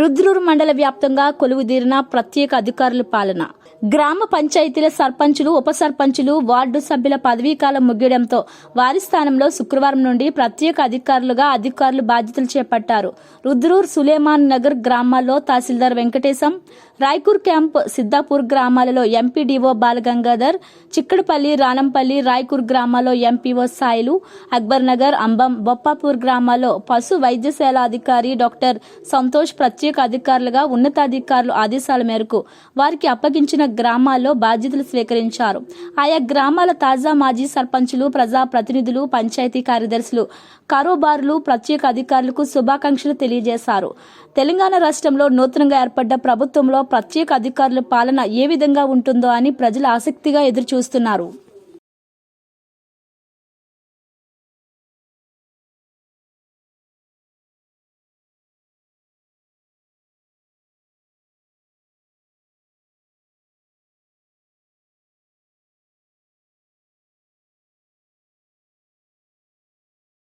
రుద్రూరు మండల వ్యాప్తంగా కొలువుదీరిన ప్రత్యేక అధికారుల పాలన. గ్రామ పంచాయతీల సర్పంచులు ఉప సర్పంచులు వార్డు సభ్యుల పదవీకాలం ముగియడంతో వారి స్థానంలో శుక్రవారం నుండి ప్రత్యేక అధికారులుగా అధికారులు బాధ్యతలు చేపట్టారు. రుద్రూర్ సులేమాన్ నగర్ గ్రామాల్లో తహసీల్దార్ వెంకటేశం రాయ్కూర్ క్యాంప్ సిద్దాపూర్ గ్రామాలలో ఎంపీడీఓ బాలగంగాధర్ చిక్కడపల్లి రానంపల్లి రాయ్కూర్ గ్రామాల్లో ఎంపీఓ సాయిలు అక్బర్ నగర్ అంబం బొప్పాపూర్ గ్రామాల్లో పశు వైద్యశాల అధికారి డాక్టర్ సంతోష్ ప్రత్యేక అధికారులుగా ఉన్నతాధికారులు ఆదేశాల మేరకు వారికి సంబంధించిన గ్రామాల్లో బాధ్యతలు స్వీకరించారు. ఆయా గ్రామాల తాజా మాజీ సర్పంచులు ప్రజా ప్రతినిధులు పంచాయతీ కార్యదర్శులు కారోబారులు ప్రత్యేక అధికారులకు శుభాకాంక్షలు తెలియజేశారు. తెలంగాణ రాష్ట్రంలో నూతనంగా ఏర్పడ్డ ప్రభుత్వంలో ప్రత్యేక అధికారుల పాలన ఏ విధంగా ఉంటుందో అని ప్రజలు ఆసక్తిగా ఎదురుచూస్తున్నారు.